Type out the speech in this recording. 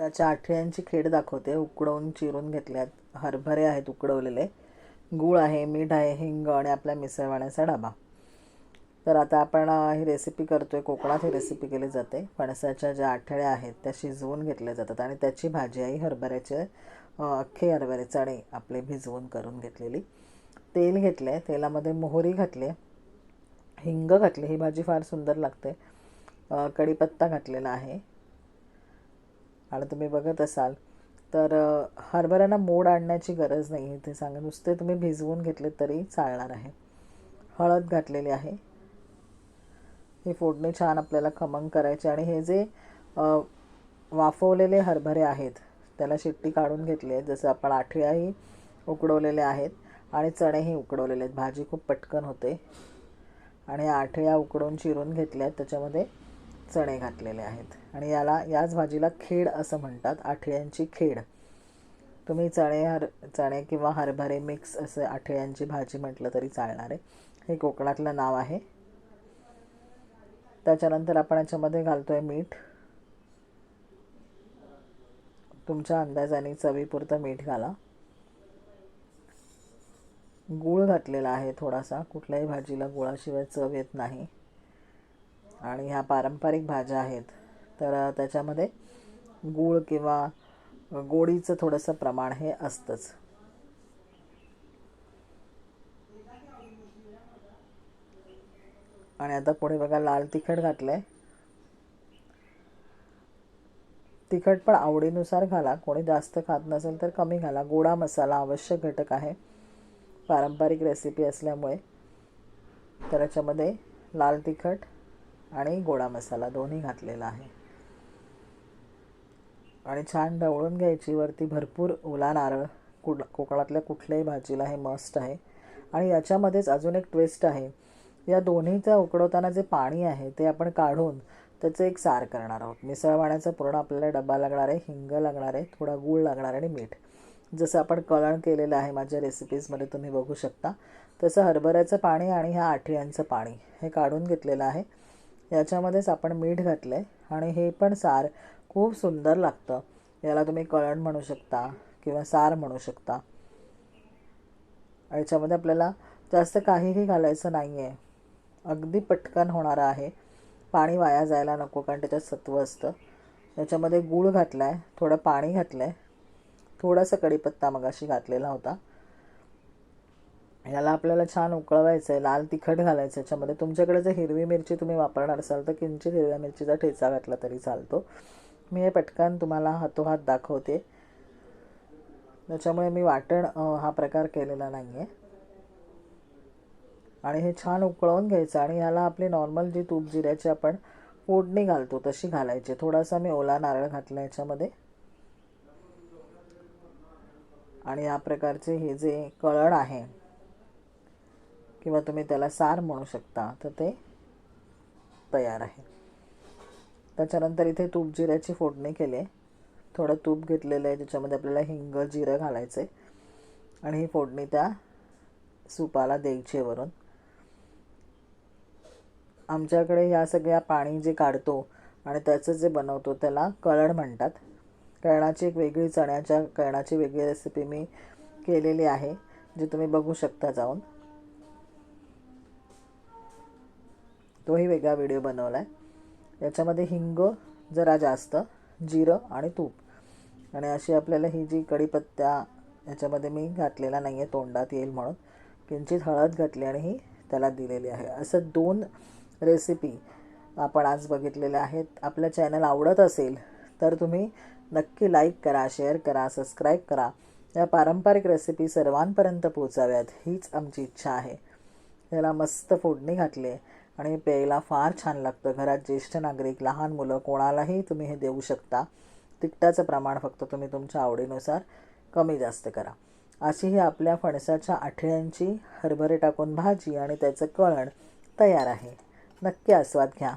त्याच्या आठव्यांची खेड दाखवते. उकडवून चिरून घेतल्यात. हरभरे आहेत उकडवलेले. गूळ आहे मीठ आहे हिंग आणि आपल्या मिसळवाण्याचा डबा. तर आता आपण ही रेसिपी करतो आहे कोकणात ही रेसिपी केली जाते. फणसाच्या ज्या आठळ्या आहेत त्या शिजवून घेतल्या जातात आणि त्याची भाजी आहे हरभऱ्याचे अख्खे हरभरे चणे आपले भिजवून करून घेतलेली. तेल घेतले तेलामध्ये मोहरी घातली. हिंग घातली. ही भाजी फार सुंदर लागते. कढीपत्ता घातलेला आहे. आणि तुम्ही बघत असाल तर हरभऱ्यांना मोड आणण्याची गरज नाही ते सांगा नुसते तुम्ही भिजवून घेतले तरी चालणार आहे. हळद घातलेली आहे. ही फोडणी छान आपल्याला खमंग करायची आणि हे जे वाफवलेले हरभरे आहेत त्याला शिट्टी काढून घेतली आहे. जसं आपण आठव्याही उकडवलेल्या आहेत आणि चणेही उकडवलेले आहेत. भाजी खूप पटकन होते. आणि आठव्या उकडून चिरून घेतल्या आहेत. त्याच्यामध्ये चणे घातलेले आहेत. आणि याला याच भाजीला खेड असं म्हणतात आठळ्यांची खेड. तुम्ही चणे हर चणे किंवा हरभरे मिक्स असं आठळ्यांची भाजी म्हटलं तरी चालणार आहे. हे कोकणातलं नाव आहे. त्याच्यानंतर आपण याच्यामध्ये घालतो आहे मीठ. तुमच्या अंदाजाने चवीपुरतं मीठ घाला. गूळ घातलेला आहे थोडासा. कुठल्याही भाजीला गुळाशिवाय चव येत नाही. आणि ह्या पारंपरिक भाज्या आहेत. तर त्याच्यामध्ये गूळ किंवा गोडीचं थोडंसं प्रमाण हे असतंच. आणि आता पुढे बघा लाल तिखट घातलंय. तिखट पण आवडीनुसार घाला. कोणी जास्त खात नसेल तर कमी घाला. गोडा मसाला आवश्यक घटक आहे. पारंपरिक रेसिपी असल्यामुळे. तर याच्यामध्ये लाल तिखट आणि गोडा मसाला दोन्ही घातलेला आहे. आणि छान ढवळून घ्यायची वरती भरपूर ओला नारळ कुड कोकणातल्या कुठल्याही भाजीला हे मस्ट आहे. आणि याच्यामध्येच अजून एक ट्विस्ट आहे. या दोन्हीचं उकडवताना जे पाणी आहे ते आपण काढून त्याचं एक सार करणार आहोत. मिसळवाण्याचा पूर्ण आपल्याला डबा लागणार आहे हिंग लागणार आहे थोडा गूळ लागणार आहे आणि मीठ. जसं आपण कळण केलेलं आहे माझ्या रेसिपीजमध्ये तुम्ही बघू शकता. तसं हरभऱ्याचं पाणी आणि ह्या आठियांचं पाणी हे काढून घेतलेलं आहे. याच्यामध्येच आपण मीठ घातलं आहे आणि हे पण सार खूप सुंदर लागतं. याला तुम्ही कळण म्हणू शकता किंवा सार म्हणू शकता. याच्यामध्ये आपल्याला जास्त काहीही घालायचं नाही आहे अगदी पटकन होणारं आहे. पाणी वाया जायला नको कारण त्याच्यात सत्व असतं. याच्यामध्ये गूळ घातला आहे थोडं पाणी घातलं आहे थोडासा कढीपत्ता मगाशी घातलेला होता. याला आपल्याला छान उकळवायचं आहे लाल तिखट घालायचं याच्यामध्ये तुमच्याकडे जर हिरवी मिरची तुम्ही वापरणार असाल तर किंचित हिरव्या मिरचीचा ठेचा घातला तरी चालतो. मी हे पटकन तुम्हाला हातोहात दाखवते. त्याच्यामुळे मी वाटण हा प्रकार केलेला नाही आहे आणि हे छान उकळवून घ्यायचं आणि ह्याला आपली नॉर्मल जी तूप जिऱ्याची आपण फोडणी घालतो तशी घालायची. थोडासा मी ओला नारळ घातला याच्यामध्ये. आणि या प्रकारचे हे जे कळण आहे किंवा तुम्ही त्याला सार म्हणू शकता तर ते तयार आहे. त्याच्यानंतर इथे तूप जिऱ्याची फोडणी केली आहे. थोडं तूप घेतलेलं आहे त्याच्यामध्ये आपल्याला हिंग जिरं घालायचं आहे आणि ही फोडणी त्या सुपाला द्यायची वरून. आमच्याकडे ह्या सगळ्या पाणी जे काढतो आणि त्याचं जे बनवतो त्याला कळण म्हणतात. कळणाची एक वेगळी चण्याच्या कळणाची वेगळी रेसिपी मी केलेली आहे जी तुम्ही बघू शकता जाऊन. तोही वेगळा व्हिडिओ बनवला आहे याच्यामध्ये हिंग जरा जास्त जिरं आणि तूप. आणि अशी आपल्याला ही जी कढीपत्ता याच्यामध्ये मी घातलेला नाही आहे तोंडात येईल म्हणून. किंचित हळद घातली आणि ही त्याला दिलेली आहे. असं दोन रेसिपी आपण आज बघितलेल्या आहेत. आपलं चॅनल आवडत असेल तर तुम्ही नक्की लाईक करा शेअर करा सबस्क्राईब करा. या पारंपरिक रेसिपी सर्वांपर्यंत पोचाव्यात हीच आमची इच्छा आहे. याला मस्त फोडणी घातली आहे आणि प्यायला फार छान लागतं. घरात ज्येष्ठ नागरिक लहान मुलं कोणालाही तुम्ही हे देऊ शकता. तिखटाचं प्रमाण फक्त तुम्ही तुमच्या आवडीनुसार कमी जास्त करा. अशी ही आपल्या फणसाच्या आठळ्यांची हरभरे टाकून भाजी आणि त्याचं कळण तयार आहे. नक्की आस्वाद घ्या.